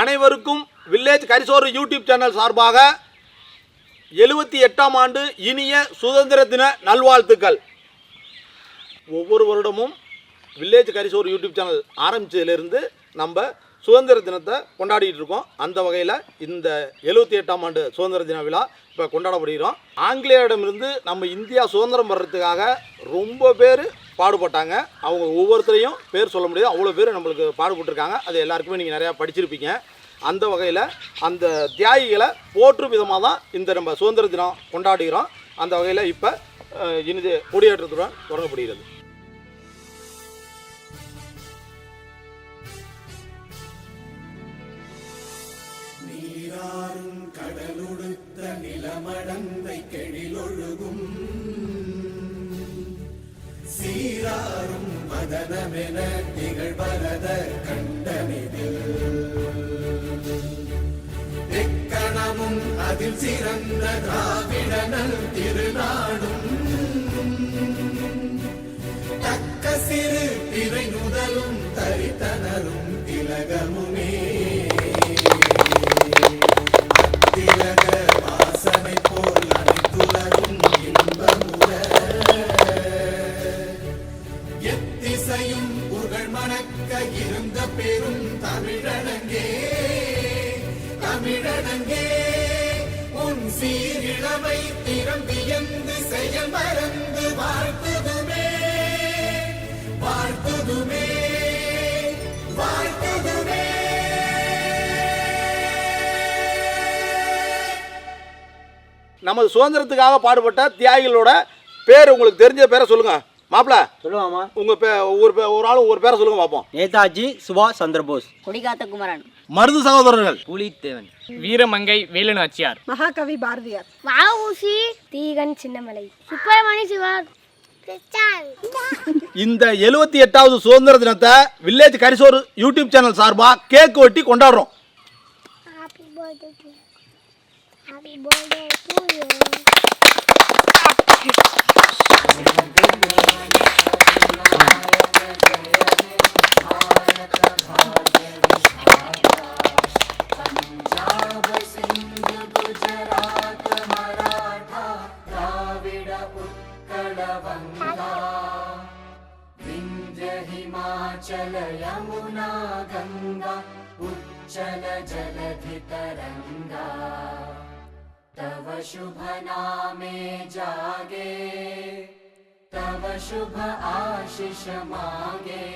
அனைவருக்கும் village Karisoru YouTube channel சார்பாக எழுபத்தி எட்டாம் ஆண்டு இனிய சுதந்திர தின நல்வாழ்த்துக்கள். ஒவ்வொரு வருடமும் வில்லேஜ் கரிசோறு யூடியூப் சேனல் ஆரம்பித்ததுலேருந்து நம்ம சுதந்திர தினத்தை கொண்டாடிட்டு இருக்கோம். அந்த வகையில் இந்த எழுபத்தி எட்டாம் ஆண்டு சுதந்திர தின விழா இப்போ கொண்டாடப்படுகிறோம். ஆங்கிலேயரிடமிருந்து நம்ம இந்தியா சுதந்திரம் வர்றதுக்காக ரொம்ப பேர் பாடுபட்டாங்க. அவங்க ஒவ்வொருத்தரையும் பேர் சொல்ல முடியாது. அவ்வளோ பேர் நம்மளுக்கு பாடுபட்டிருக்காங்க. அது எல்லாருக்குமே நீங்கள் நிறையா படிச்சிருப்பீங்க. அந்த வகையில் அந்த தியாகிகளை போற்றும் விதமாக தான் இந்த நம்ம சுதந்திர தினம் கொண்டாடுகிறோம். அந்த வகையில் இப்போ இனிது கொடியேற்றத்துடன் தொடங்கப்படுகிறது. கடலுடுத்த நிலமடந்தை கெழிலொழுகும். சீராரும் மதனமென திகழ்வரத கண்டனிதில் எக்கணமும் அதில் சிறந்த திராவிடனல் திருநாடும். தக்க சிறு திரை நுதலும் தரித்தனரும் திலகமும் சீரிழமை திறம் வியந்து செயல் மறந்து வாழ்த்துதுமே வாழ்த்துதுமே நமது சுதந்திரத்துக்காக பாடுபட்ட தியாகிகளோட பேர் உங்களுக்கு தெரிஞ்ச பேரை சொல்லுங்கள் மாப்பிள்ள சொல்லுவாமா உங்கள் பே ஒவ்வொரு பே ஒரு ஆளும் ஒவ்வொரு பேரை சொல்லுங்கள் பார்ப்போம் நேதாஜி சுபாஷ் சந்திரபோஸ் கொடிகாத்த குமரன் மருது சகோதரர்கள். புலித்தேவன். வீரமங்கை வேலு நாச்சியார் மகாகவி பாரதியார். வஉசி தீகன் சின்னமலை. சுப்பிரமணி சிவா இந்த எழுபத்தி எட்டாவது சுதந்திர தினத்தை வில்லேஜ் கரிசோறு யூடியூப் சேனல் சார்பாக கேக் வெட்டி கொண்டாடுறோம். Happy birthday happy birthday to you Himachal Yamuna Ganga उच्चल जलधि तरङ्गा तव शुभ नामे जागे, तव शुभ आशिष मागे।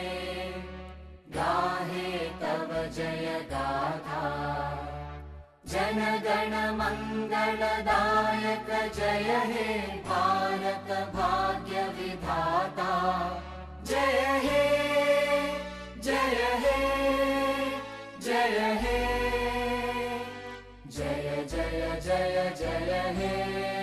गाहे तव जय गाथा। जनगण मङ्गलदायक जय हे भारत भाग्य विधाता। जय हे जय हे जय हे जय जय जय जय हे।